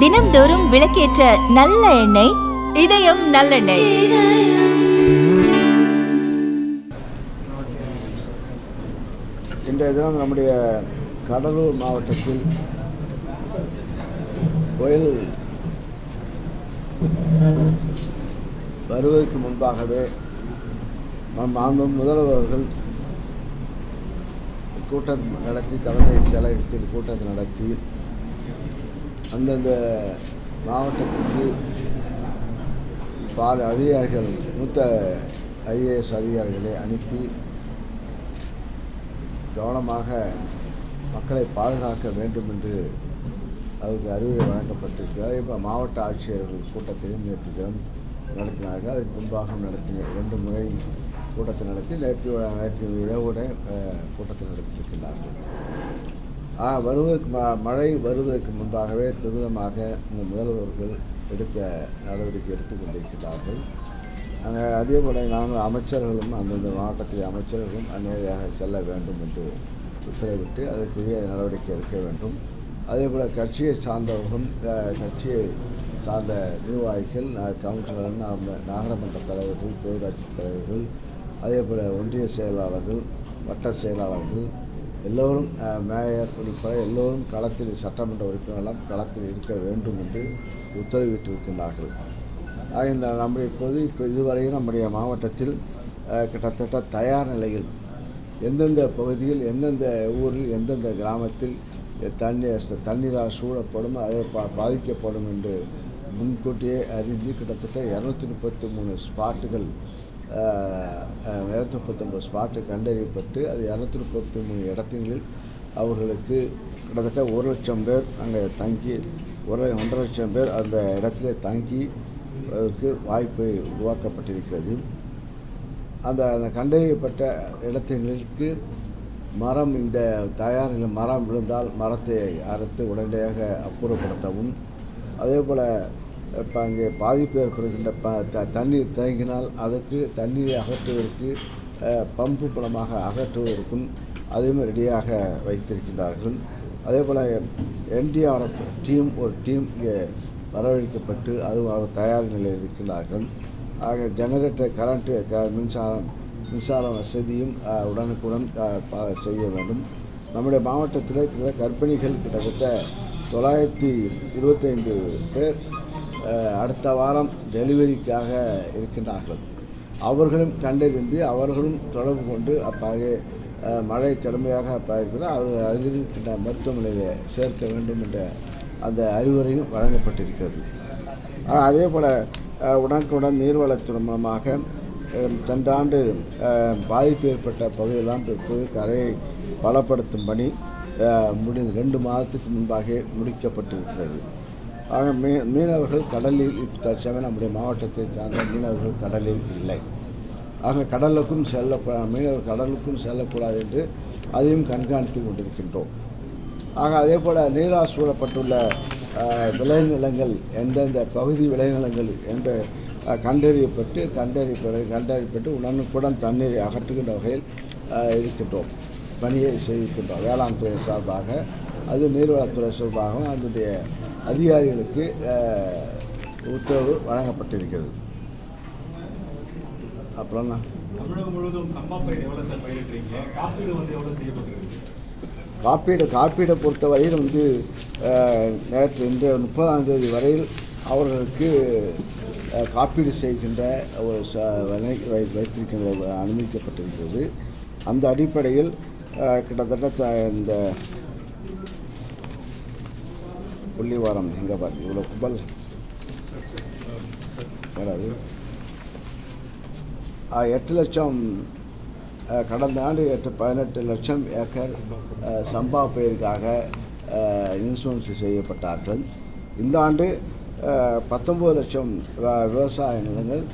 தினம்தோறும் விளக்கேற்ற நல்ல எண்ணெய் இதயம் நல்லெண்ணெய். இன்றைய தினம் நம்முடைய கடலூர் மாவட்டத்தில் புயல் வருவதற்கு முன்பாகவே நம் மாண்பு முதல்வர்கள் கூட்டம் நடத்தி தலைமைச் செயலகத்தில் கூட்டத்தை நடத்தி அந்தந்த மாவட்டத்திற்கு பார் அதிகாரிகள் மூத்த ஐஏஎஸ் அதிகாரிகளை அனுப்பி கவனமாக மக்களை பாதுகாக்க வேண்டும் என்று அவருக்கு அறிவுரை வழங்கப்பட்டிருக்கிறது. இப்போ மாவட்ட ஆட்சியர்கள் கூட்டத்தையும் நேற்று தினம் நடத்தினார்கள். அதுக்கு முன்பாக நடத்தின இரண்டு முறை கூட்டத்தை நடத்தி நேற்று நேற்று இரவுட கூட்டத்தை நடத்தியிருக்கிறார்கள் வருவதற்கு ம- மழை வருவதற்கு முன்பாகவே துரிதமாக இந்த முதல்வர்கள் எடுத்த நடவடிக்கை எடுத்துக் கொண்டிருக்கிறார்கள். அங்கே அதே போல் நாங்கள் அமைச்சர்களும் அந்தந்த மாவட்டத்தில் அமைச்சர்களும் நேரடியாக செல்ல வேண்டும் என்று உத்தரவிட்டு அதற்குரிய நடவடிக்கை எடுக்க வேண்டும். அதே போல் கட்சியை சார்ந்தவர்களும் கட்சியை சார்ந்த நிர்வாகிகள் கவுன்சிலர் நா- தலைவர்கள் பேரூராட்சி தலைவர்கள் அதே போல் ஒன்றிய செயலாளர்கள் வட்ட செயலாளர்கள் எல்லோரும் மேயர் உட்பட எல்லோரும் களத்தில் சட்டமன்ற உறுப்பினர்களும் களத்தில் இருக்க வேண்டும் என்று உத்தரவிட்டிருக்கின்றார்கள். இந்த நம்முடைய இப்போது இப்போ இதுவரையும் நம்முடைய மாவட்டத்தில் கிட்டத்தட்ட தயார் நிலையில் எந்தெந்த பகுதியில் எந்தெந்த ஊரில் எந்தெந்த கிராமத்தில் தண்ணீர் தண்ணீரால் சூழப்படும் அதை பா பாதிக்கப்படும் என்று முன்கூட்டியே அறிந்து கிட்டத்தட்ட இரநூத்தி முப்பத்தி மூணு ஸ்பாட்டுகள் இரநூத்தி முப்பத்தொம்பது ஸ்பாட்டு கண்டறியப்பட்டு அது இரநூத்தி முப்பத்தி மூணு இடத்துங்களில் அவர்களுக்கு கிட்டத்தட்ட ஒரு லட்சம் பேர் அங்கே தங்கி ஒரு ஒன்றரை லட்சம் பேர் அந்த இடத்துல தங்கி அதற்கு வாய்ப்பு உருவாக்கப்பட்டிருக்கிறது. அந்த அந்த கண்டறியப்பட்ட இடத்துங்களுக்கு மரம் இந்த தயார் நிலை மரம் விழுந்தால் மரத்தை அறுத்து உடனடியாக அப்புறப்படுத்தவும். அதே போல் இப்போ அங்கே பாதிப்பு ஏற்படுகின்ற ப த தண்ணீர் தேங்கினால் அதற்கு தண்ணீரை அகற்றுவதற்கு பம்பு மூலமாக அகற்றுவதற்கும் அதையும் ரெடியாக வைத்திருக்கின்றார்கள். அதே போல் என்டிஆர்எஃப் டீம் ஒரு டீம் இங்கே வரவழைக்கப்பட்டு அதுவும் அவர் தயார் நிலையில் இருக்கிறார்கள் ஆக ஜெனரேட்டர் கரண்ட்டு க மின்சாரம் மின்சார வசதியும் உடனுக்குடன் செய்ய வேண்டும். நம்முடைய மாவட்டத்தில் இருக்கிற கர்ப்பிணிகள் கிட்டத்தட்ட தொள்ளாயிரத்தி இருபத்தைந்து பேர் அடுத்த வாரம் டெலிவரிக்காக இருக்கின்றார்கள். அவர்களும் கண்டறிந்து அவர்களும் தொடர்பு கொண்டு அப்பாகே மழை கடுமையாக பாதிக்கிறார் அவர்கள் அறிந்திருக்கின்ற இருக்கின்ற மருத்துவமனையில் சேர்க்க வேண்டும் என்ற அந்த அறிவுரையும் வழங்கப்பட்டிருக்கிறது. அதே போல் உடனுக்குடன் நீர்வளத்துறை மூலமாக அஹ், சென்ற ஆண்டு பாதிப்பு ஏற்பட்ட பகுதியெல்லாம் தற்போது கரையை பலப்படுத்தும் பணி முடி முடிந்து ரெண்டு மாதத்துக்கு முன்பாக முடிக்கப்பட்டிருக்கிறது. ஆக மீ மீனவர்கள் கடலில் இப்போ தற்சமயம் நம்முடைய மாவட்டத்தை சார்ந்த மீனவர்கள் கடலில் இல்லை. ஆக கடலுக்கும் செல்ல மீனவர் கடலுக்கும் செல்லக்கூடாது என்று அதையும் கண்காணித்து கொண்டிருக்கின்றோம். ஆக அதே போல் நீரால் சூழப்பட்டுள்ள விளைநிலங்கள் எந்தெந்த பகுதி விளைநிலங்கள் என்று கண்டறியப்பட்டு கண்டறியப்பட்டு கண்டறியப்பட்டு உடனுக்குடன் தண்ணீரை அகற்றுகின்ற வகையில் இருக்கின்றோம். பணியை செய்கின்றோம் வேளாண் துறை சார்பாக அது நீர்வளத்துறை சார்பாகவும் அதனுடைய அதிகாரிகளுக்கு உத்தரவு வழங்கப்பட்டிருக்கிறது. அப்புறம் என்ன? தமிழகம் முழுவதும் சம்பா பயிர் எவ்வளவு சார் பயிரிடுறீங்க? காப்பீடு காப்பீடு பொறுத்தவரையில் வந்து நேற்று இந்த முப்பதாம் தேதி வரையில் அவர்களுக்கு காப்பீடு செய்கின்ற ஒரு வைத்திருக்கின்ற அனுமதிக்கப்பட்டிருக்கிறது. அந்த அடிப்படையில் கிட்டத்தட்ட இந்த புள்ளிவாரம் எங்கே பாருங்க இவ்வளோ கும்பல். வராது எட்டு லட்சம் கடந்த ஆண்டு எட்டு பதினெட்டு லட்சம் ஏக்கர் சம்பா பயிருக்காக இன்சூரன்ஸ் செய்யப்பட்டார்கள். இந்த ஆண்டு பத்தொம்பது லட்சம் விவசாய நிலங்கள்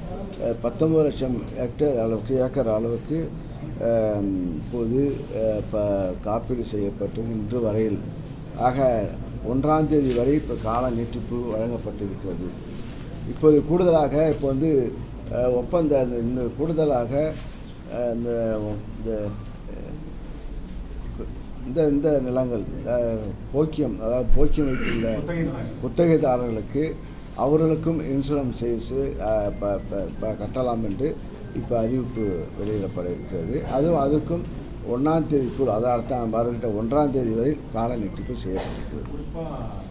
பத்தொம்பது லட்சம் ஹெக்டேர் அளவுக்கு ஏக்கர் அளவுக்கு இப்போது காப்பீடு செய்யப்பட்டு இன்று வரையில். ஆக ஒன்றாம் தேதி வரை இப்போ கால நீட்டிப்பு வழங்கப்பட்டிருக்கிறது. இப்போது கூடுதலாக இப்போ வந்து அஹ், ஒப்பந்த இன்னும் கூடுதலாக அஹ், இந்த இந்த இந்த நிலங்கள் அஹ், போக்கியம் அதாவது போக்கியம் வைத்துள்ள குத்தகைதாரர்களுக்கு அவர்களுக்கும் இன்சூரன்ஸ் செய்து கட்டலாம் என்று இப்போ அறிவிப்பு வெளியிடப்பட இருக்கிறது அதுவும் அதுக்கும் ஒன்றாம் தேதிக்குள் அதாவது அடுத்த வருகின்ற ஒன்றாம் தேதி வரை கால நீட்டிப்பு செய்யப்பட்டிருக்கிறது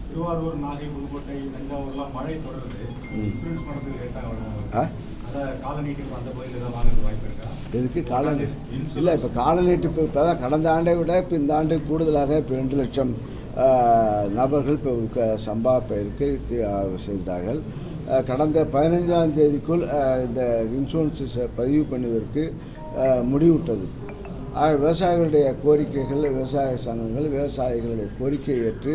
திருவாரூர் நாகை புதுக்கோட்டை தஞ்சாவூர்லாம் மழை தொடருது. இன்சூரன்ஸ் பணத்துக்கு லேட்டாக? வரும் அதை கால. இல்லை இப்போ கால நீட்டிப்பு இப்போ தான் கடந்த ஆண்டை விட இப்போ இந்த ஆண்டு கூடுதலாக இப்போ ரெண்டு லட்சம் நபர்கள் இப்போ சம்பா பயிருக்கு செய்தார்கள் கடந்த பதினைஞ்சாம் தேதிக்குள் இந்த இன்சூரன்ஸ் பதிவு பண்ணுவதற்கு முடிவுட்டது ஆக விவசாயிகளுடைய கோரிக்கைகள் விவசாய சங்கங்கள் விவசாயிகளுடைய கோரிக்கையை ஏற்று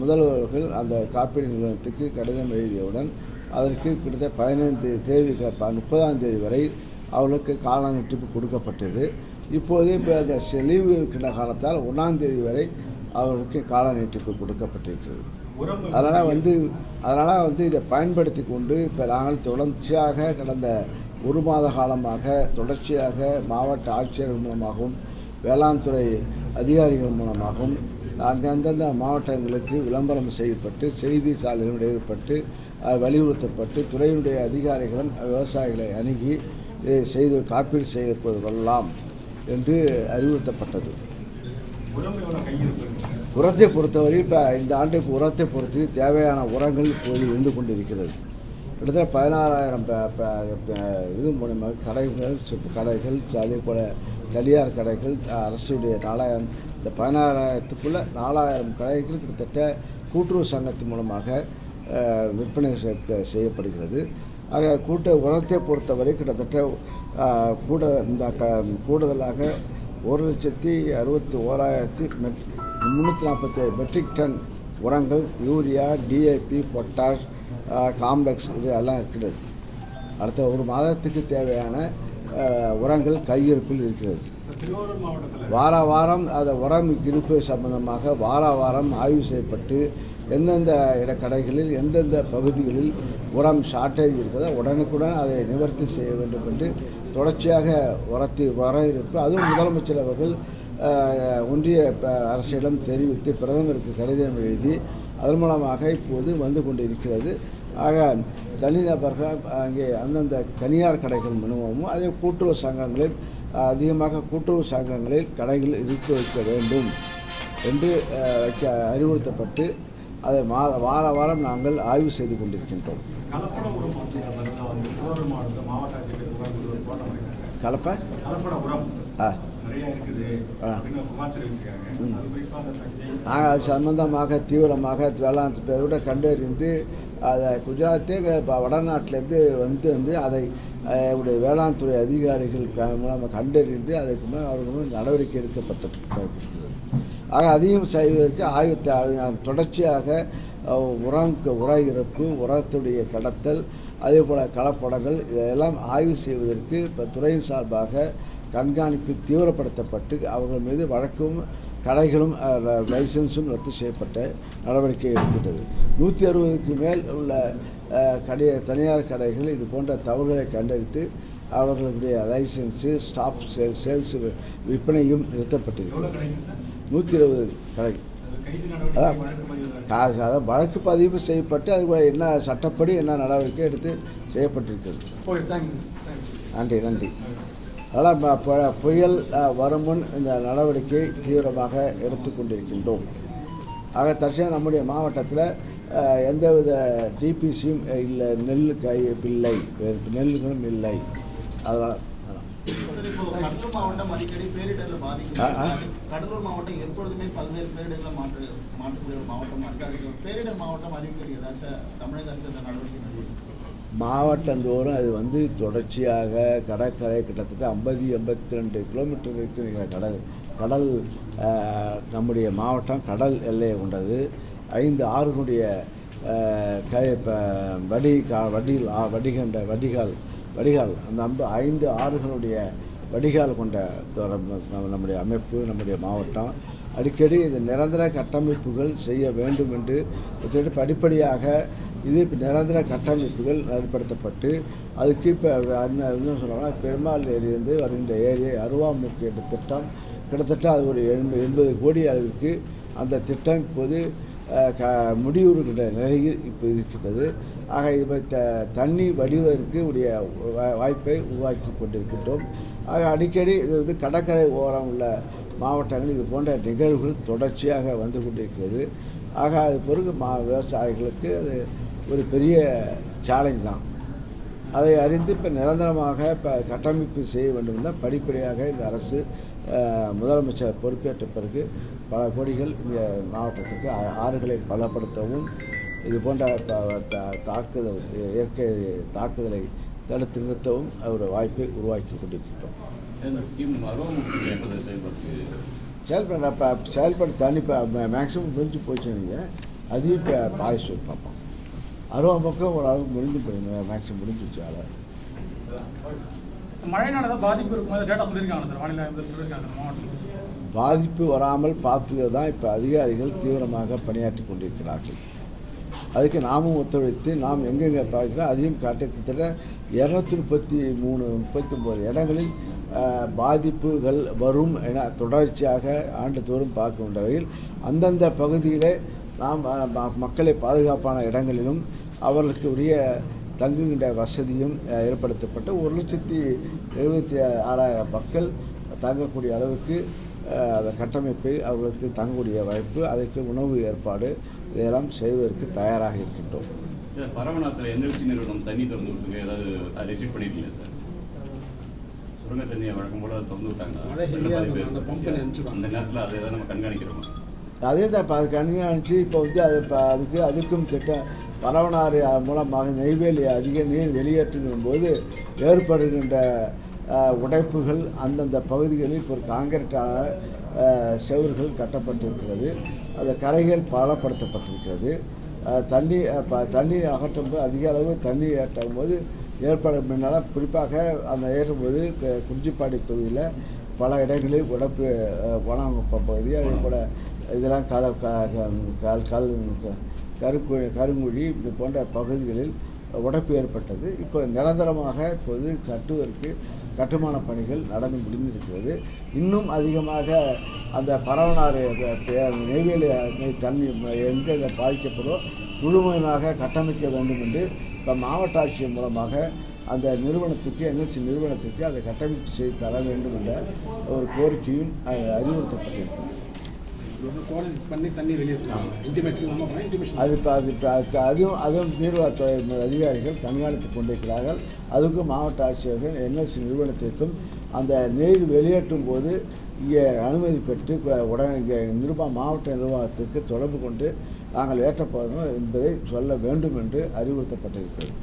முதல்வர்கள் அந்த காப்பீடு நிறுவனத்துக்கு கடிதம் எழுதியவுடன் அதற்கு கிட்டத்தட்ட பதினைந்து தேதி ப- முப்பதாம் தேதி வரை அவர்களுக்கு கால நீட்டிப்பு கொடுக்கப்பட்டது. இப்போது இப்போ அந்த செ- லீவு இருக்கின்ற காலத்தால் ஒன்றாம் தேதி வரை அவர்களுக்கு கால நீட்டிப்பு கொடுக்கப்பட்டிருக்கிறது. அதனால் வந்து அதனால் வந்து இதை பயன்படுத்தி கொண்டு இப்போ நாங்கள் தொடர்ச்சியாக கடந்த ஒரு மாத காலமாக தொடர்ச்சியாக மாவட்ட ஆட்சியர்கள் மூலமாகவும் வேளாண் துறை அதிகாரிகள் மூலமாகவும் நாங்கள் அந்தந்த மாவட்டங்களுக்கு விளம்பரம் செய்யப்பட்டு செய்தி சாலைகள் வெளியிடப்பட்டு வலியுறுத்தப்பட்டு துறையினுடைய அதிகாரிகளும் விவசாயிகளை அணுகி இதை செய்து காப்பீடு செய்யப்பது கொள்ளலாம் என்று அறிவுறுத்தப்பட்டது. உரத்தை பொறுத்தவரை இப்போ இந்த ஆண்டுக்கு உரத்தை பொறுத்து தேவையான உரங்கள் இப்போது இருந்து கொண்டிருக்கிறது. கிட்டத்தட்ட பதினாறாயிரம் இது மூலயமா கடைகள் கடைகள் அதே போல் தனியார் கடைகள் அரசுடைய நாலாயிரம் இந்த பதினாறாயிரத்துக்குள்ளே நாலாயிரம் கடைகள் கிட்டத்தட்ட கூட்டுறவு சங்கத்தின் மூலமாக விற்பனை செய்ய- செய்யப்படுகிறது. ஆக கூட்ட உரத்தை பொறுத்தவரை கிட்டத்தட்ட கூட இந்த க கூடுதலாக ஒரு லட்சத்தி அறுபத்தி ஓராயிரத்தி மெட் முந்நூற்றி நாற்பத்தேழு மெட்ரிக் டன் உரங்கள் யூரியா டிஏபி பொட்டாஷ் காம்ப்ளெக்ஸ் இது எல்லாம் இருக்கிறது அடுத்த ஒரு மாதத்துக்கு தேவையான உரங்கள் கையிருப்பில் இருக்கிறது. வார வாரம் அந்த உரம் இருப்பு சம்பந்தமாக வார வாரம் ஆய்வு செய்யப்பட்டு எந்தெந்த இடக்கடைகளில் எந்தெந்த பகுதிகளில் உரம் ஷார்ட்டேஜ் இருக்கிறதோ உடனுக்குடன் அதை நிவர்த்தி செய்ய வேண்டும் என்று தொடர்ச்சியாக உரத்தி வர இருப்பு அதுவும் முதலமைச்சர் அவர்கள் ஒன்றிய அரசிடம் தெரிவித்து பிரதமருக்கு கடிதம் எழுதி அதன் மூலமாக இப்போது வந்து கொண்டு இருக்கிறது ஆக தனிநபர்கள் அங்கே அந்தந்த தனியார் கடைகள் மூலமும் அதே கூட்டுறவு சங்கங்களில் அதிகமாக கூட்டுறவு சங்கங்களில் கடைகள் இருக்க வைக்க வேண்டும் என்று வைக்க அறிவுறுத்தப்பட்டு அதை மா வார வாரம் நாங்கள் ஆய்வு செய்து கொண்டிருக்கின்றோம். கலப்பட கலப்பை? ஆ. அது நாங்கள் அது சம்பந்தமாக தீவிரமாக வேளாண் விட கண்டறிந்து அதை குஜராத்தே வடநாட்டிலேருந்து வந்து வந்து அதை என்னுடைய உடைய வேளாண் துறை அதிகாரிகள் மூலமாக கண்டறிந்து அதற்கு மேல் அவர்கள் நடவடிக்கை எடுக்கப்பட்டிருக்கிறது. ஆக அதையும் செய்வதற்கு ஆய்வு தொடர்ச்சியாக உரம் உர இறப்பு உரத்துடைய கடத்தல் அதே போல் கலப்படங்கள் இதெல்லாம் ஆய்வு செய்வதற்கு இப்போ துறையின் சார்பாக கண்காணிப்பு தீவிரப்படுத்தப்பட்டு அவர்கள் மீது வழக்கும் கடைகளும் லைசன்ஸும் ரத்து செய்யப்பட்ட நடவடிக்கை எடுக்கின்றது நூற்றி அறுபதுக்கு மேல் உள்ள கடை தனியார் கடைகள் இது போன்ற தவறுகளை கண்டறித்து அவர்களுடைய லைசன்ஸு ஸ்டாப் சேல் சேல்ஸ் விற்பனையும் நிறுத்தப்பட்டிருக்கிறது நூற்றி இருபது கடை. அதான் அதான் வழக்கு பதிவு செய்யப்பட்டு அது என்ன சட்டப்படி என்ன நடவடிக்கை எடுத்து செய்யப்பட்டிருக்கிறது. நன்றி நன்றி. அதனால் புயல் வரும் முன் இந்த நடவடிக்கை தீவிரமாக எடுத்துக்கொண்டிருக்கின்றோம் ஆக தற்சமயம் நம்முடைய மாவட்டத்தில் எந்தவித டிபிசியும் இல்லை நெல் கை இல்லை. வேறு நெல்லுகளும் இல்லை. அதான். கடலூர் மாவட்டம் அடிக்கடி பேரிடர்ல ஆ, ஆ. பாதிக்கப்பட்டது கடலூர் மாவட்டம் எப்பொழுதுமே பல்வேறு பேரிடர்களை மாற்று மாற்றக்கூடிய ஒரு மாவட்டமா இருக்கு. அதுக்கு பேரிடர் மாவட்டம் அறிவிக்க ஏதாச்சும் தமிழக அரசு நடவடிக்கை மாவட்டந்தோறும் அது வந்து தொடர்ச்சியாக கடற்கரை கிட்டத்தட்ட ஐம்பது எண்பத்தி ரெண்டு கிலோமீட்டருக்கு நீங்கள் கடல் கடல் நம்முடைய மாவட்டம் கடல் எல்லையை கொண்டது. ஐந்து ஆறுகளுடைய க இப்போ வடி கா வடிகள் வடிகண்ட வடிகால் வடிகால் அந்த அம்ப ஐந்து ஆறுகளுடைய வடிகால் கொண்ட தொர- நம்ம- நம்முடைய அமைப்பு நம்முடைய மாவட்டம். அடிக்கடி இந்த நிரந்தர கட்டமைப்புகள் செய்ய வேண்டும் என்று படிப்படியாக இது இப்போ நிரந்தர கட்டமைப்புகள் ஏற்படுத்தப்பட்டு அதுக்கு இப்போ என்ன என்ன சொல்கிறாங்கன்னா பெருமாள் ஏரியிலிருந்து வருகின்ற ஏரியை அருவாமுக்கு என்ற திட்டம் கிட்டத்தட்ட அது ஒரு எண்பது எண்பது கோடி அளவிற்கு அந்த திட்டம் இப்போது க முடிவுறுகின்ற நிலையில் இப்போ இருக்கின்றது. ஆக இப்போ த தண்ணி வடிவதற்கு உடைய வா- வாய்ப்பை உருவாக்கி கொண்டிருக்கின்றோம். ஆக அடிக்கடி இது வந்து கடற்கரை ஓரம் உள்ள மாவட்டங்கள் இது போன்ற நிகழ்வுகள் தொடர்ச்சியாக வந்து கொண்டிருக்கிறது. ஆக அது பிறகு மா விவசாயிகளுக்கு அது ஒரு பெரிய சேலஞ்ச் தான். அதை அறிந்து இப்போ நிரந்தரமாக இப்போ கட்டமைப்பு செய்ய வேண்டும் தான் படிப்படியாக இந்த அரசு முதலமைச்சர் பொறுப்பேற்ற பிறகு பல கோடிகள் இந்த மாவட்டத்துக்கு ஆறுகளை பலப்படுத்தவும் இது போன்ற தாக்குதல் இயற்கை தாக்குதலை தடுத்து நிறுத்தவும் ஒரு வாய்ப்பை உருவாக்கி செயல்படுத்து செயல்பட இப்போ செயல்பட தண்ணி இப்போ மேக்ஸிமம் முடிஞ்சு போச்சு நீங்கள் அதையும் இப்போ சொல்லி பார்ப்போம் அறுபது பக்கம் ஒரு அளவுக்கு முடிஞ்சு போயிடும் மேக்ஸிமம் முடிஞ்சிச்சு மழைனால ஏதாவது பாதிப்பு இருக்கும்போது டேட்டா சொல்லியிருக்காங்க சார். வானிலை ஆய்வு சொல்லியிருக்காங்க சார் மாவட்டத்தில். பாதிப்பு வராமல் பார்த்துக்க தான் இப்போ அதிகாரிகள் தீவிரமாக பணியாற்றி கொண்டிருக்கிறார்கள். அதுக்கு நாமும் ஒத்துழைத்து நாம் எங்கெங்கே பார்க்கிறோம் அதையும் காட்ட கிட்டத்தட்ட இரநூத்தி முப்பத்தி மூணு முப்பத்தொம்போது இடங்களில் அஹ், பாதிப்புகள் வரும் என தொடர்ச்சியாக ஆண்டுதோறும் பார்க்கின்ற வகையில் அந்தந்த பகுதியிலே நாம் மக்களை பாதுகாப்பான இடங்களிலும் அவர்களுக்கு உரிய தங்குகின்ற வசதியும் ஏற்படுத்தப்பட்டு ஒரு லட்சத்தி எழுபத்தி ஆறாயிரம் மக்கள் தங்கக்கூடிய அளவுக்கு அந்த கட்டமைப்பை அவர்களுக்கு தங்கக்கூடிய வாய்ப்பு அதற்கு உணவு ஏற்பாடு இதெல்லாம் செய்வதற்கு தயாராக இருக்கின்றோம். சார் பரவநாத்தில் என்எல்சி நிறுவனம் தண்ணி திறந்து விட்டுருக்கு ஏதாவது ரிசீவ் பண்ணிருக்கீங்க சார்? சுரங்க தண்ணியை வழக்கம் போல திறந்து விட்டாங்க. அந்த நேரத்தில் அதை தான் நம்ம கண்காணிக்கிறோம்? அதே தான் இப்போ அது கண்காணிச்சு இப்போ வந்து அது இப்போ அதுக்கு அதுக்கும் திட்டம் பரவனாறு மூலமாக நெய்வேலி அதிக நீர் வெளியேற்றும் போது ஏற்படுகின்ற உடைப்புகள் அந்தந்த பகுதிகளில் இப்போ ஒரு காங்கிரீட்டான செவர்கள் கட்டப்பட்டிருக்கிறது. அந்த கரைகள் பலப்படுத்தப்பட்டிருக்கிறது. தண்ணி தண்ணி ப- அகற்றும் போது அதிக அளவு தண்ணி ஏற்றும் போது ஏற்படும் முன்னால் குறிப்பாக அந்த ஏறும்போது கு- குறிஞ்சிப்பாடி தொகுதியில் பல இடங்களில் உடப்பு வனங்குப்பம் பகுதி அதே போல் இதெல்லாம் கல க- கல் கல் க- கருங்குழி இது போன்ற பகுதிகளில் உடப்பு ஏற்பட்டது. இப்போ நிரந்தரமாக இப்போது கட்டுவதற்கு கட்டுமான பணிகள் நடந்து முடிந்திருக்கிறது. இன்னும் அதிகமாக அந்த பரவனாறு நெய்வேலி தண்ணி எங்கே பாதிக்கப்படுதோ முழுமையாக கட்டமைக்க வேண்டும் என்று இப்போ மாவட்ட ஆட்சியர் மூலமாக அந்த நிறுவனத்துக்கு என்எல்சி நிறுவனத்துக்கு அதை கட்டமைப்பு செய்து தர வேண்டும் என்ற ஒரு கோரிக்கையும் அறிவுறுத்தப்பட்டிருக்கிறது. அது அதுவும் அதுவும் நீர்வளத்துறை அதிகாரிகள் கண்காணித்துக் கொண்டிருக்கிறார்கள். அதுக்கும் மாவட்ட ஆட்சியர்கள் என்எல்சி நிறுவனத்திற்கும் அந்த நீர் வெளியேற்றும் போது இங்கே அனுமதி பெற்று உடனே இங்கே நிருபா மாவட்ட நிர்வாகத்திற்கு தொடர்பு கொண்டு நாங்கள் ஏற்றப்போகிறோம் என்பதை சொல்ல வேண்டும் என்று அறிவுறுத்தப்பட்டிருக்கிறது.